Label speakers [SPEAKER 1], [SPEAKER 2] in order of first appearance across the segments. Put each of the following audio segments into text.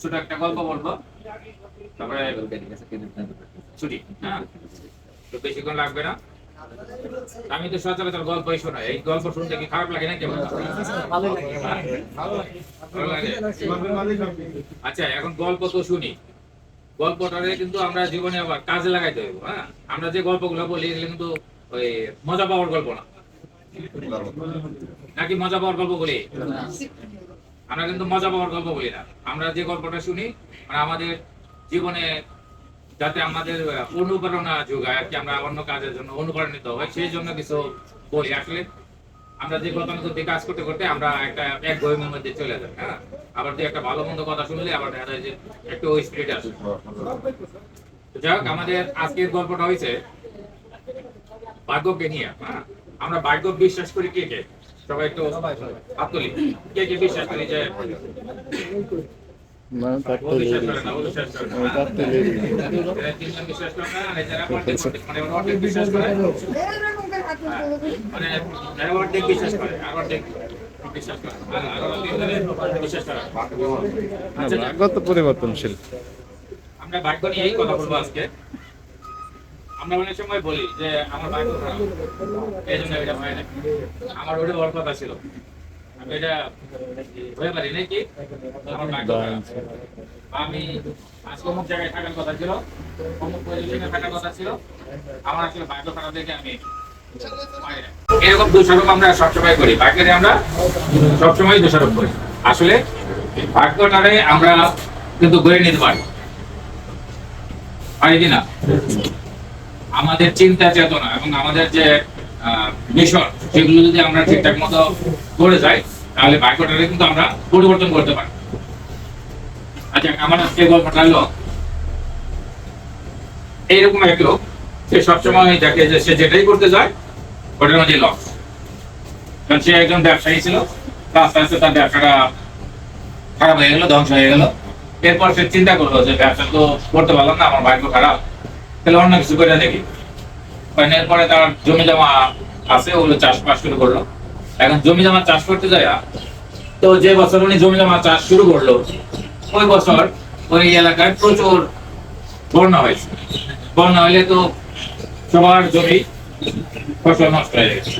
[SPEAKER 1] ছোট একটা গল্প বলব। তারপরে ছুটি হ্যাঁ। বেশিক্ষণ লাগবে না। আমি তো সচরাচর গল্পই শোনাই। এই গল্প শুনতে কি খারাপ লাগে না কেমন আচ্ছা এখন গল্প তো শুনি। গল্পটারে কিন্তু আমরা জীবনে আবার কাজে লাগাইতে হবে হ্যাঁ। আমরা যে গল্পগুলো বলি, এগুলো কিন্তু ওই মজা পাওয়ার গল্প না। নাকি মজা পাওয়ার গল্প বলি? আমরা কিন্তু মজা পাওয়ার গল্প বলি না। আমরা যে গল্পটা শুনি মানে আমাদের জীবনে যাতে আমাদের অনুপ্রেরণা যোগায় আর কি, আমরা অন্য কাজের জন্য অনুপ্রাণিত হয় সেই জন্য কিছু বলি। আসলে আমরা যে গতানুগতিক কাজ করতে করতে আমরা একটা এক গহিমের মধ্যে চলে যাই হ্যাঁ? আবার যে একটা ভালো মন্দ কথা শুনলে আবার দেখা যায় যে একটু ওই স্পিরিট আসে। যাই হোক, আমাদের আজকের গল্পটা হয়েছে ভাগ্যকে নিয়ে হ্যাঁ? আমরা ভাগ্য বিশ্বাস করি কে কে? সবাই একটু হাত তুলি কে কে বিশ্বাস করি যে
[SPEAKER 2] না
[SPEAKER 1] না মানে বিশ্বাস করে মানে অর্ধেক বিশ্বাস আর অর্ধেক
[SPEAKER 2] ভাগ্য তো পরিবর্তনশীল।
[SPEAKER 1] আমরা ভাগ্য নিয়েই কথা বলব আজকে। আমরা অনেক সময় বলি যে আমার ভাগ্য খারাপ। এই জন্য এটা হয় না আমার ওটা বড় কথা ছিল। আমি এটা হয়ে পারি নাকি আমার খারাপ। আমি আজকে অমুক জায়গায় থাকার কথা ছিল অমুক পজিশনে থাকার কথা ছিল। আমার আসলে ভাগ্য খারাপ দেখে আমি এরকম দোষারোপ আমরা সবসময় করি। ভাগ্যের আমরা সবসময় দোষারোপ করি। আসলে ভাগ্যটারে আমরা কিন্তু গড়ে নিতে পারি। পারি কিনা আমাদের চিন্তা চেতনা এবং আমাদের যে মিশন, সেগুলো যদি আমরা ঠিকঠাক মতো করে যাই, তাহলে ভাগ্যটারে কিন্তু আমরা পরিবর্তন করতে পারি আচ্ছা আমার আজকে গল্পটা হলো, এইরকম এক লোক, সে সবসময় দেখে যে সে যেটাই করতে যায়, ওটার মধ্যে লস। কারণ সে একজন ব্যবসায়ী ছিল, তা আস্তে আস্তে তার ব্যবসাটা খারাপ হয়ে গেল, ধ্বংস হয়ে গেল। এরপর সে চিন্তা করল যে ব্যবসা তো করতে পারলাম না, আমার ভাগ্য খারাপ। তাহলে অন্য কিছু করে দেখি। এরপরে তার জমি জমা আছে, ওগুলো চাষবাস শুরু করল। এখন জমি জমা চাষ করতে যায় তো যে বছর উনি জমি জমা চাষ শুরু করল, ওই বছর ওই এলাকায় প্রচুর বন্যা হয়েছে। বন্যা হলে তো সবার জমি ফসল নষ্ট হয়ে গেছে।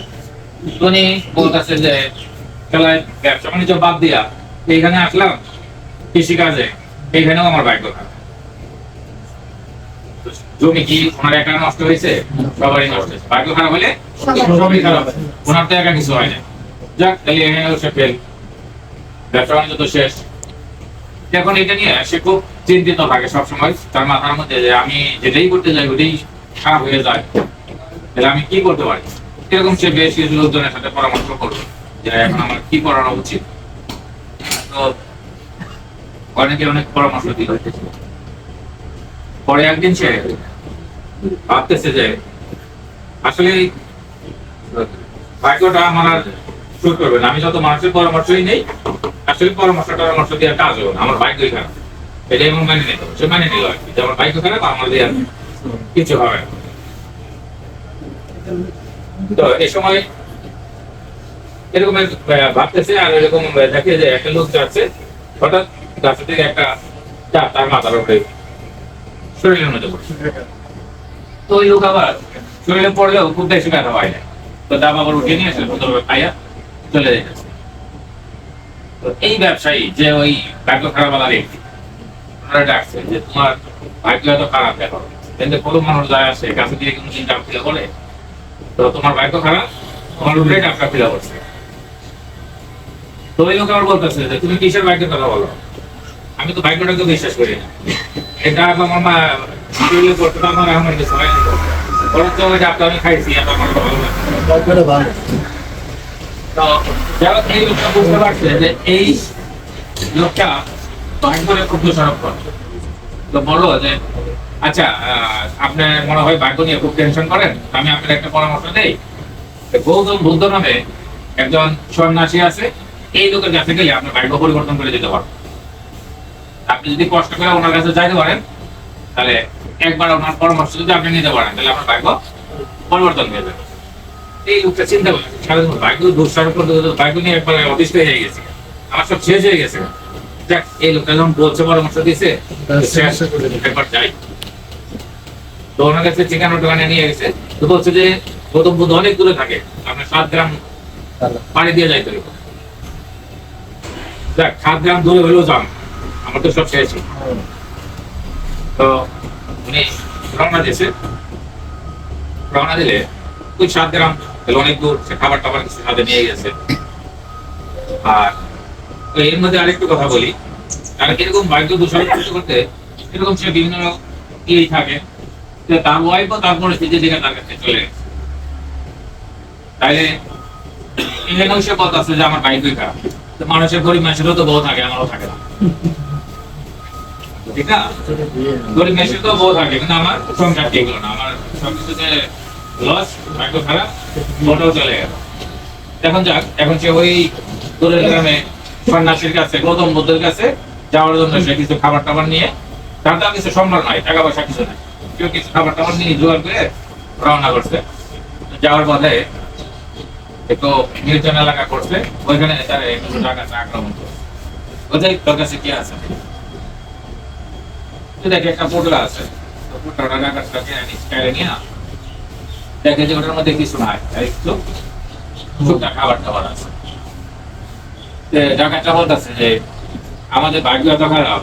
[SPEAKER 1] উনি বলতেছে যে, খেলায় ব্যবসা বাণিজ্য বাদ দিয়া, এইখানে আসলাম কৃষি কাজে এইখানেও আমার খারাপ। তো জমি কি ওনার একা নষ্ট হয়েছে? সবারই নষ্ট হয়েছে। ভাগ্য খারাপ হলে সবই খারাপ ওনার তো একা কিছু হয় না। যাক তাহলে এখানেও সে ফেল ব্যবসা বাণিজ্য তো শেষ। এখন এটা নিয়ে সে খুব চিন্তিত থাকে সবসময়। তার মাথার মধ্যে যে আমি যেটাই করতে যাই ওটাই খারাপ হয়ে যায়। তাহলে আমি কি করতে পারি? এরকম সে বেশ কিছু লোকজনের সাথে পরামর্শ করল যে এখন আমার কি করানো উচিত। তো অনেকে অনেক পরামর্শ দিল। পরে একদিন সে ভাবতেছে যে আসলে ভাগ্যটা আমার আর শুট করবে না। আমি যত মানুষের পরামর্শই নেই, আসলে পরামর্শ টরামর্শ দিয়ে কাজ হবে না। আমার ভাগ্যই খারাপ। নিতে হবে। সে নিল আর কি আমার খারাপ আমার দিয়ে কিছু হবে তো এই সময় এরকম ভাবতেছে আর এরকম দেখে যে একটা লোক যাচ্ছে। হঠাৎ গাছ থেকে একটা তার মাথার উপরে শরীরের মধ্যে তো খুব বেশি ব্যথা হয় তো দাম আবার উঠিয়ে নিয়ে আসলে খাইয়া চলে তো এই ব্যবসায়ী যে ওই ভাগ্য খারাপ ওনারা ডাকছে যে, তোমার ভাগ্য এত খারাপ দেখো কিন্তু কোনো মানুষ যায় আসে, কাছে দিয়ে কোনো চিন্তা ফিলে বলে, তো তোমার ভাগ্য খারাপ, তোমার উপরে টাকা ফিলা করছে তো ওই লোক আবার বলতেছে যে, তুমি কিসের ভাগ্যের কথা বলো? আমি তো ভাগ্যটাকে বিশ্বাস করি না। এটা শরীরে করতে আমার আমার কিছু না বরঞ্চ ওই ডাক্তার আমি খাইছি আমার ভালো লাগে তো যাই হোক, এই লোকটা বুঝতে পারছে যে এই লোকটা খুব দোষারোপ তো বলল যে আচ্ছা আহ, আপনার মনে হয় ভাগ্য নিয়ে খুব টেনশন করেন আমি আপনার একটা পরামর্শ দেই। গৌতম বুদ্ধ নামে একজন সন্ন্যাসী আছে এই লোকের কাছে গেলে আপনার ভাগ্য পরিবর্তন করে দিতে পারবেন আপনি যদি কষ্ট করে ওনার কাছে যাইতে পারেন তাহলে একবার ওনার পরামর্শ যদি আপনি নিতে পারেন তাহলে আপনার ভাগ্য পরিবর্তন হয়ে যাবে। এই লোকটা চিন্তা করে সারাদিন ভাগ্য দুঃসারোপ করতে করতে ভাগ্য নিয়ে একবার অতিষ্ঠ হয়ে গেছে আমার সব শেষ হয়ে গেছে দেখ এই লোকটা যখন বলছে পরামর্শ দিয়েছে। একবার যাই। তো ওনার কাছে চিকেন দোকানে নিয়ে গেছে। তো বলছে যে গৌতম বুদ্ধ অনেক দূরে থাকে। আপনার সাত গ্রাম পানি দিয়ে যাইতে হবে দেখ সাত গ্রাম দূরে হলেও যান। আমার তো সব শেষ তো উনি রওনা দিয়েছে। রওনা দিলে ওই সাত গ্রাম অনেক দূর, সে খাবার টাবার কিছু সাথে নিয়ে গেছে। আর এর মধ্যে আরেকটু কথা বলি। আর এরকম বাক্য দূষণ করতে করতে এরকম সে বিভিন্ন ইয়েই থাকে। তার ওয়াইফও তার পরিস্থিতি দিকে তার কাছে চলে গেছে। তাইলে এখানেও সে কথা আছে যে আমার বাইকই খারাপ। মানুষের গরিব মানুষেরও তো বউ থাকে, আমারও থাকে না। গৌতম বুদ্ধের কাছে যাওয়ার জন্য সে কিছু খাবার টাবার নিয়ে, তার আর কিছু সম্ভব নয় টাকা পয়সা কিছু নাই। কেউ কিছু খাবার টাবার নিয়ে জোগাড় করে রওনা করছে। যাওয়ার পথে একটু নির্জন এলাকা করছে, ওইখানে তার একটু টাকা আক্রমণ করছে। ওই তোর কাছে কি আছে? দেখে একটা আমাদের ভাগ্য এত খারাপ,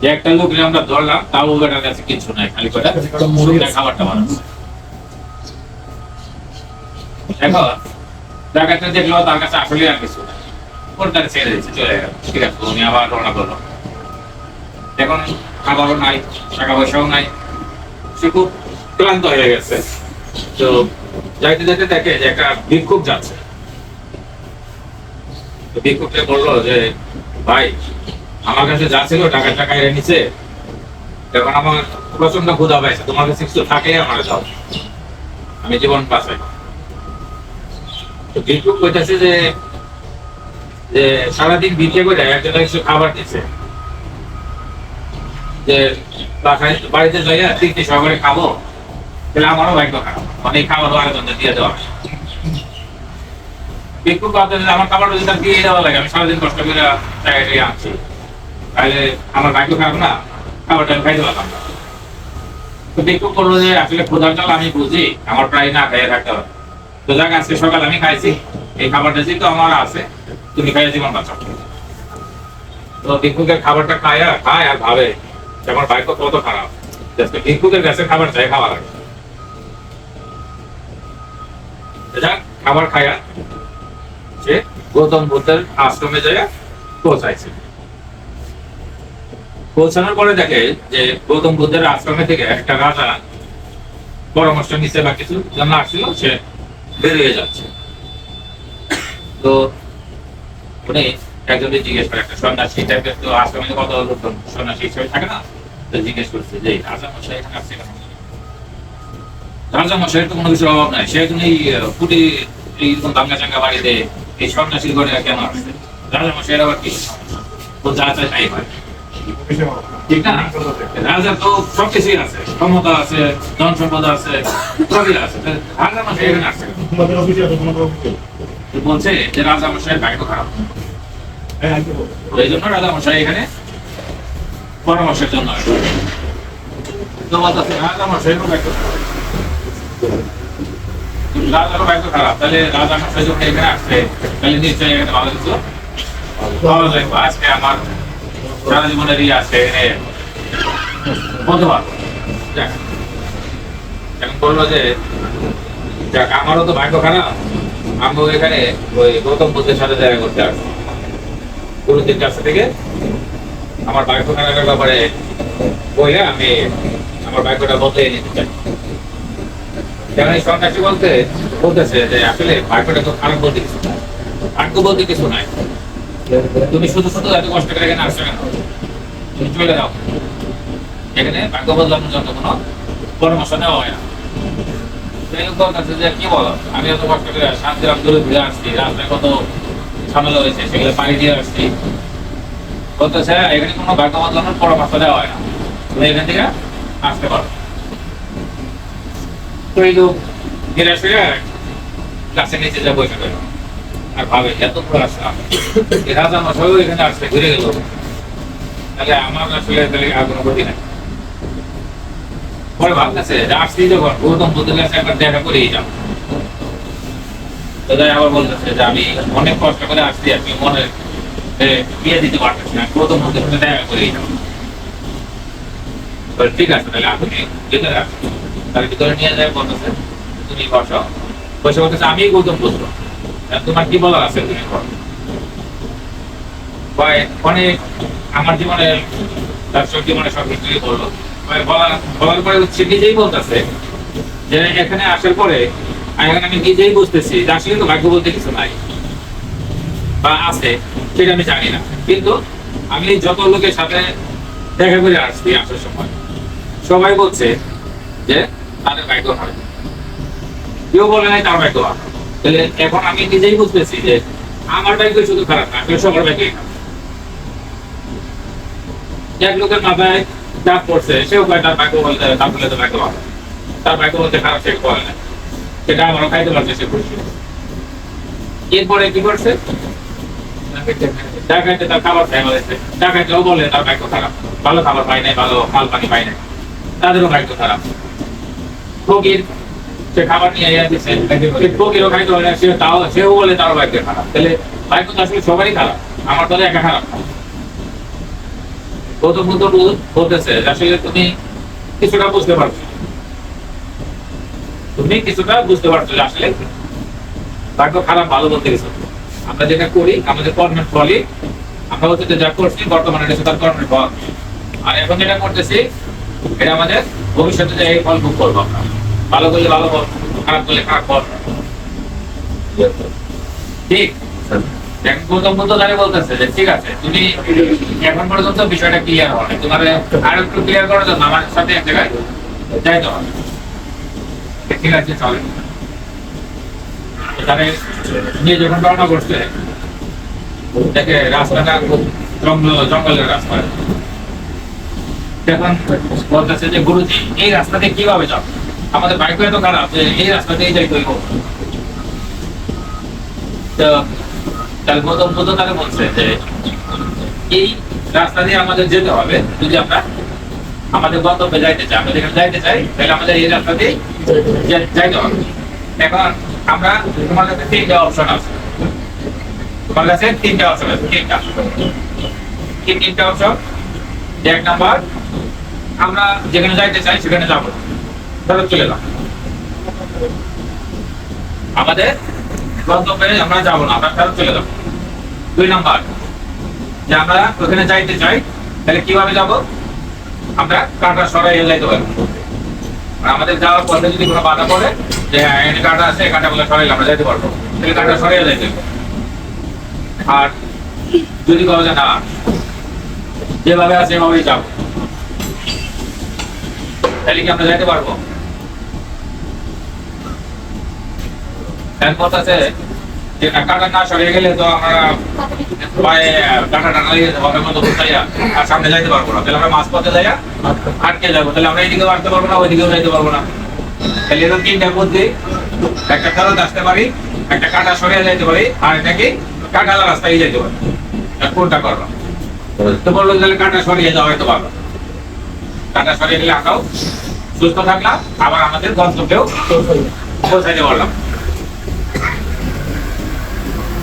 [SPEAKER 1] যে একটা লোক আমরা ধরলাম, তাও ওটার কাছে কিছু নাই, খালি করে খাবার দেখো দেখল, তার কাছে আসলে আর কিছু চলে গেল। ঠিক আবার এখন খাবারও নাই টাকা পয়সাও নাই। সে খুব ক্লান্ত হয়ে গেছে। তো যাইতে যাইতে দেখে যে একটা ভিক্ষুক যাচ্ছে। বলল যে, ভাই, আমার কাছে যা ছিল টাকা টাকা নিছে। এখন আমার প্রচণ্ড ক্ষুধা পাইছে তোমার কাছে কিছু থাকে আমার দাও আমি জীবন বাঁচাই। তো ভিক্ষুক কইতাছে যে যে সারাদিন ভিক্ষে করে একজনের কিছু খাবার দিচ্ছে যে খাব, তাহলে আমারও ভাগ্য খারাপ। আরেকজনকে দিয়ে দেওয়া যে আমার খাবার যদি তার দিয়ে দেওয়া লাগে, আমি সারাদিন কষ্ট করে আনছি। তাহলে আমার ভাগ্য খারাপ না, খাবারটা আমি খাইতে তো করল যে, আসলে ক্ষুধার আমি বুঝি, আমার প্রায় না খাইয়ে থাকতে হবে। তো যাক, আজকে সকাল আমি খাইছি, এই খাবারটা যেহেতু আমার আছে, তুমি খাইয়ে জীবন বাঁচাও। তো ভিক্ষুকের খাবারটা খায় আর খায় আর ভাবে। যে আমার কত খারাপ ভিক্ষুকের কাছে খাবার চাই খাওয়া লাগে যাক, খাবার খায়া সে গৌতম বুদ্ধের আশ্রমে যায় পৌঁছাইছে। পৌঁছানোর পরে দেখে যে গৌতম বুদ্ধের আশ্রমে থেকে একটা রাজা পরামর্শ নিচ্ছে বা কিছু জন্য আসছিল, সে বেরিয়ে যাচ্ছে। তো উনি একজনকে জিজ্ঞেস করে, একটা সন্ন্যাসী টাইপের তো আশ্রমে কত লোকজন সন্ন্যাসী হিসেবে থাকে না? জিজ্ঞেস করছে যে রাজা মশাই এখানে আসছে রাজা মশাইয়ের তো কোনো কিছু অভাব নাই। সে এই এইরকম দাঙ্গা চাঙ্গা বাড়িতে এই সন্ন্যাসীর ঘরে কেন আসছে রাজা মশাইয়ের আবার কি? তো যা চায় তাই হয়। ঠিক না? রাজা তো সবকিছুই আছে। ক্ষমতা আছে ধন সম্পদ আছে সবই আছে। রাজা মশাই এখানে আসছে বলছে যে রাজা মশাইয়ের ভাগ্য খারাপ।
[SPEAKER 2] হ্যাঁ
[SPEAKER 1] এই জন্য রাজা মশাই এখানে জন্য মশাইয়ের ভাগ্য খারাপ। রাজারও খারাপ এখানে আসছে তাহলে নিশ্চয়ই বলল যে যাক আমারও তো ভাগ্য খারাপ আমি এখানে ওই গৌতম বুদ্ধের সাথে দেখা করতে আসছি গুরুদের কাছ থেকে আমার খারাপের ব্যাপারে আমি আমার ভাগ্যটা বদলে নিতে চাই। বলতে বলতেছে যে আসলে ভাগ্যটা তো খারাপ বলতে কিছু ভাগ্য বলতে কিছু নাই। তুমি শুধু শুধু এত কষ্ট করে এখানে আসছো কেন? তুমি চলে যাও। এখানে ভাগ্য বদলানোর জন্য কোনো পরামর্শ নেওয়া হয় না। কি বলো? আমি এত কষ্ট করে ঘুরে আসছি, রাস্তায় কত ঝামেলা হয়েছে, সেগুলো পানি দিয়ে আসছি। বলতেছে, এখানে কোনো ভাগ্য বদলানোর পরামর্শ দেওয়া হয় না। তুমি এখান থেকে আসতে পারো। তো এই গাছের নিচে যা বসে গেল, আর ভাবে, এত আসলাম রাজা মশাইও এখানে ঘুরে গেল। তাহলে আমার আসলে তাহলে আর কোনো ক্ষতি নাই। পরে ভাবতেছে যে আসছি যখন গৌতম বুদ্ধের কাছে একবার দেখা করেই যাও তো তাই আবার বলতেছে যে, আমি অনেক কষ্ট করে আসছি, আপনি মনে বিয়ে দিতে পারতেছি না। গৌতম বুদ্ধের সাথে দেখা তো ঠিক আছে, তাহলে আপনি ভিতরে তার ভিতরে নিয়ে যায় বলতেছে তুমি বসো বলতেছে আমি গৌতম তা তোমার কি বলার আছে তুমি অনেক আমার জীবনে দর্শক জীবনে সব হিস্ট্রি বলল? বলার পরে হচ্ছে নিজেই বলতেছে যে এখানে আসার পরে এখন আমি নিজেই বুঝতেছি যে আসলে তো ভাগ্য বলতে কিছু নাই। বা আছে। সেটা আমি জানি না। কিন্তু আমি যত লোকের সাথে দেখা করে আসছি আসার সময়, সবাই বলছে যে তাদের ভাগ্য ভালো কেউ বলে নাই তার ভাগ্য তাহলে এখন আমি নিজেই বুঝতেছি যে আমার ভাগ্য শুধু খারাপ না আসলে সবার ভাগ্যই এক লোকের মাথায় চাপ পড়ছে, সেও কয়, তার ভাগ্য বলতে, তার বলে তো ভাগ্য তার ভাগ্য বলতে খারাপ সে বলে না। সেটা আমারও খাইতে পারছে, সে খুশি। এরপরে কি করছে? তার খাবার খাই বলে তার ভাগ্য খারাপ। ভালো খাবার নাই, ভালো পানি নাই। তাদেরও ভাগ্য খারাপ। ফকির, সে খাবার নিয়ে ফকিরও খাইতে সে তাও সেও বলে তার ভাগ্য খারাপ। তাহলে ভাগ্য তো আসলে সবারই খারাপ। আমার তো একা খারাপ। গৌতম বুদ্ধ যে আসলে তুমি কিছুটা বুঝতে পারছ। তুমি কিছুটা বুঝতে পারছ আসলে ভাগ্য খারাপ, ভালো বলতে না। আমরা যেটা করি, আমাদের কর্মের ফলই আমরা হচ্ছে যা করছি, বর্তমানে এটা তার কর্মের ফল। আর এখন যেটা করতেছি, এটা আমাদের ভবিষ্যতে যে এই ফল ভোগ করব আমরা। ভালো করলে ভালো ফল, খারাপ করলে খারাপ ফল। ঠিক? গৌতম বলতেছে যে, ঠিক আছে, তুমি এখন পর্যন্ত বিষয়টা ক্লিয়ার হবে তোমার আর একটু ক্লিয়ার করার জন্য আমার সাথে এক জায়গায় ঠিক আছে, চলে। এখানে নিয়ে যখন রওনা করছে, দেখে রাস্তাটা খুব জঙ্গল, জঙ্গলের রাস্তা। তখন বলতেছে যে, গুরুজি, এই রাস্তা দিয়ে কীভাবে যাব আমাদের বাইক এত খারাপ যে এই রাস্তা দিয়ে যাই হইব তো তাহলে গৌতম বুদ্ধ তাকে বলছে যে, এই রাস্তা দিয়ে আমাদের যেতে হবে। যদি আমরা আমাদের গন্তব্যে যাইতে চাই, আমরা যেখানে যাইতে চাই, তাহলে আমাদের এই রাস্তা দিয়ে যাইতে হবে। এখন আমরা তোমার কাছে তিনটা অপশন আছে। তোমার কাছে তিনটা অপশন আছে, তিনটা। কি তিনটা অপশন এক নাম্বার আমরা যেখানে যাইতে চাই সেখানে যাব। ফেরত চলে যাব আমাদের গন্তব্যে আমরা যাব না, আমরা ফেরত চলে যাব। দুই নাম্বার যে আমরা ওখানে যাইতে চাই, তাহলে কীভাবে যাব? আমরা কাটা সরাই যাইতে পারব। আমাদের যাওয়ার পথে যদি কোনো বাধা পড়ে, যে হ্যাঁ এখানে কাটা আছে, এই বলে সরাইলে আমরা যাইতে পারব। তাহলে কাটা যাইতে দেখব আর যদি বলা যায় না যেভাবে আছে সেভাবেই যাব তাহলে কি আমরা যাইতে পারব? এখন আছে যে কাটা না গেলে তো আমরা পায়ে কাটা টানা লেগে যাব মতো কোথায় আর সামনে যাইতে পারব না। তাহলে আমরা পথে যাইয়া আটকে যাব। তাহলে আমরা আসতে পারব না ওইদিকেও যাইতে পারব না। তাহলে এরকম একটা ফেরত আসতে পারি একটা কাটা সরিয়ে যাইতে পারি আর এটা কি? কাটালা রাস্তায় যাইতে পারি। কোনটা করব? তো বলল তাহলে কাটা সরিয়ে যাওয়া হয়তো পারব কাটা সরিয়ে গেলে আমরাও সুস্থ থাকলাম আবার আমাদের গন্তব্যেও পৌঁছাইতে পারলাম।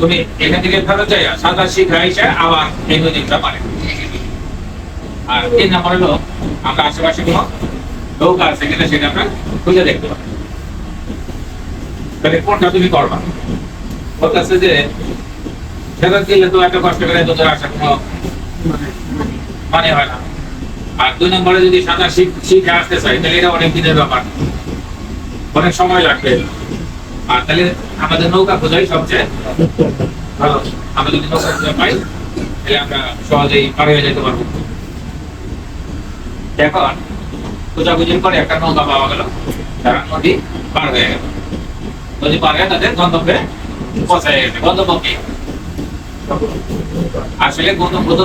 [SPEAKER 1] তুমি এখান থেকে ফেরত যাইয়া সাঁতার শিখা এসে আবার এই নদীটা পারে। আর তিন নম্বর হলো, আমরা আশেপাশে কোনো নৌকা আছে কিনা সেটা আমরা খুঁজে দেখতে পারি তাহলে কোনটা তুমি করবা? বলতেছে যে, ফেরত গেলে তো এত কষ্ট করে তোদের আসা কোনো মানে হয় না। আর দুই নম্বরে যদি সাঁতার শিখে আসতে চাই, তাহলে এটা অনেক দিনের ব্যাপার। অনেক সময় লাগবে। আর তাহলে আমাদের নৌকা খোঁজাই সবচেয়ে ভালো, আমরা যদি নৌকা পাই, তাহলে আমরা সহজেই পার হয়ে যেতে পারব। এখন খোঁজাখুঁজির পরে একটা নৌকা পাওয়া গেল। তারা নদী পার হয়ে গেল। নদী পার হয়ে তাদের গন্তব্যে পৌঁছায় গেছে। গন্তব্য আসলে গন্তব্য তো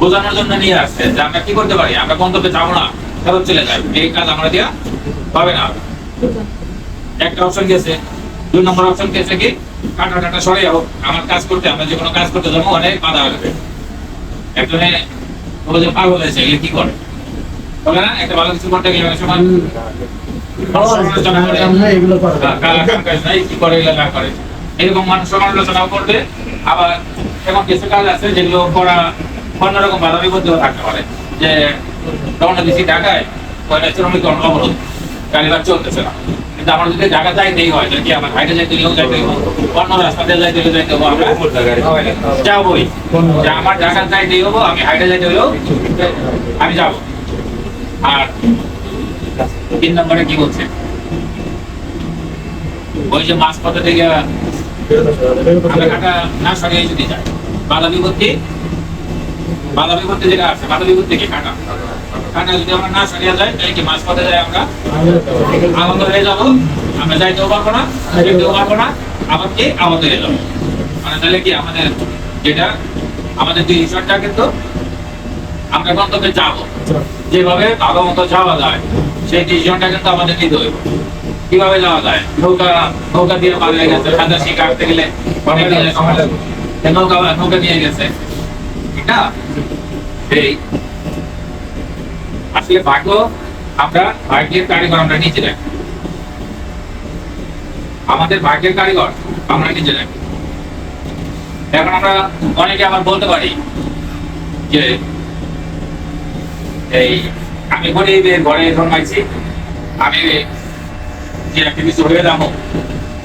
[SPEAKER 1] বোঝানোর জন্য নিয়ে আসছে। যে আমরা কি করতে পারি? আমরা গন্তব্যে যাব না, ফেরত চলে যাই। এই কাজ আমরা দিয়া পাবে না। একটা অপশন গেছে দুই নম্বর অপশন গেছে কি কাটা কাটা সরে যাব আমার কাজ করতে আমরা যে কোনো কাজ করতে যাব অনেক বাধা হবে একজনে ও যে পাগল হয়েছে এগুলো কি করে? বলে না একটা ভালো কিছু করতে গেলে অনেক সময় হ্যাঁ, কালা কাম কাজ নাই, কি করে এগুলো না করে। এরকম মানুষ সমালোচনাও করবে আবার এমন কিছু কাজ আছে যেগুলো করা অন্যরকম বাধা বিপত্তিও থাকতে পারে। যে রওনা দিচ্ছি ঢাকায় ওইটা শ্রমিক অবরোধ গাড়িঘাট চলতেছে না। কিন্তু আমার যদি ঢাকা যাইতেই হয় যদি আমার হাইটে যাইতে হলেও যাইতে হইব? অন্য রাস্তা দিয়ে যাইতে হলেও যাইতে হব আমরা? যাবোই যে আমার ঢাকা যাইতেই হব আমি হাইটে যাইতে হলেও আমি যাব। আর তিন নম্বরে কি বলছে? ওই যে মাছ পথে থেকে আমরা না সরিয়ে যদি যায় বাধা বিপত্তি? বাধা বিপত্তি যেটা আছে, বাধা বিপত্তি কি কাটা আমরা না যাব। মানে যেভাবে ভালো মতো যাওয়া যায়, সেই ডিসিশনটা কিন্তু আমাদের নিতে হইব। কীভাবে যাওয়া যায়? নৌকা নৌকা দিয়ে পার গেছে। সাদা শি কাটতে গেলে নৌকা নৌকা নিয়ে গেছে। ঠিক আসলে আমরা কারিগর আমরা আমাদের কারিগর আমরা এখন আমরা অনেকে আবার বলতে পারি যে, এই, আমি গরিবের ঘরে জন্মাইছি, আমি যে কিছু হয়ে যাব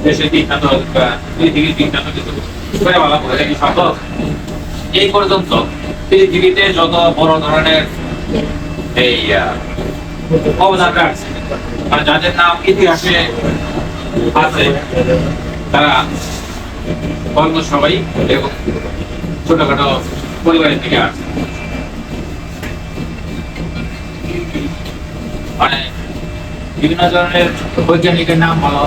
[SPEAKER 1] দেশের বিখ্যাত পৃথিবীর বিখ্যাত কিছু সম্ভব এই পর্যন্ত পৃথিবীতে যত বড় ধরনের এই আহ, অবদান রাখছে মানে যাদের নাম ইতিহাসে আছে তারা অলমোস্ট সবাই এবং ছোটখাটো পরিবারের থেকে আসছে মানে বিভিন্ন ধরনের বৈজ্ঞানিকের নাম বলো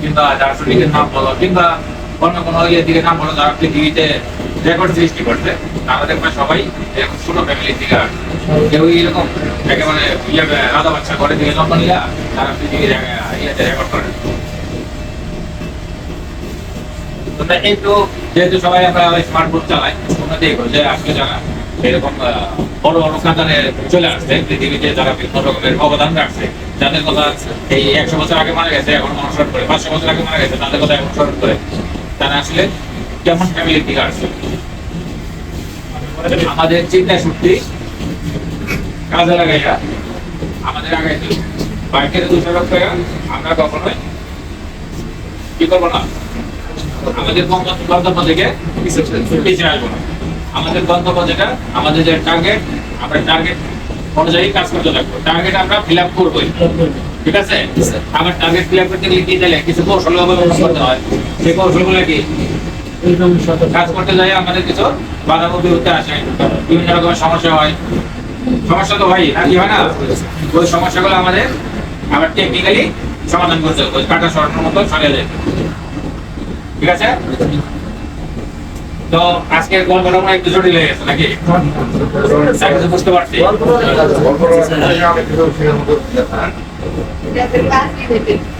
[SPEAKER 1] কিংবা দার্শনিকের নাম বলো কিংবা অন্য কোনো ইয়ে দিকে নাম বলো যারা পৃথিবীতে রেকর্ড সৃষ্টি করছে তারা দেখবে সবাই এরকম ছোট ফ্যামিলি থেকে আসে। কেউ এরকম একেবারে ইয়ে রাজা বাচ্চা করে দিকে নিলা তারা পৃথিবীর ইয়েতে রেকর্ড করে তোমরা একটু যেহেতু সবাই আমরা স্মার্টফোন চালাই, তোমরা দেখো আজকে যারা এরকম বড় কাতারে চলে আসছে পৃথিবীতে যারা বিভিন্ন রকমের অবদান রাখছে, যাদের কথা এই একশো বছর আগে মারা গেছে, এখন অনুসরণ করে, পাঁচশো বছর আগে মারা গেছে, তাদের কথা এখন করে তারা আসলে কেমন ফ্যামিলির দিকে আসছে আমাদের চিন্তা শক্তি কাজে লাগাইয়া আমাদের আগে বাইকের দোষারোপ করে আমরা কখনোই কি করব না? আমাদের গন্তব্য- থেকে পিছিয়ে আসব না। আমাদের গন্তব্য যেটা আমাদের যে টার্গেট আমরা টার্গেট অনুযায়ী কাজ করতে থাকব টার্গেট আমরা ফিল আপ করবোই। ঠিক আছে? আমার টার্গেট ফিল আপ করতে গেলে কি দিলে? কিছু কৌশল করতে হয়। সেই কৌশলগুলো কি? কাজ করতে যাই আমাদের কিছু বাধা বিপত্তি আসে। বিভিন্ন রকমের সমস্যা হয়। সমস্যা তো হয় নাকি হয় না ওই সমস্যাগুলো আমাদের আবার টেকনিক্যালি সমাধান করতে হবে কাটা সরানোর মতো সরিয়ে যায় ঠিক আছে তো আজকের গল্পটা মনে হয় একটু জটিল হয়ে গেছে নাকি বুঝতে পারছি
[SPEAKER 3] de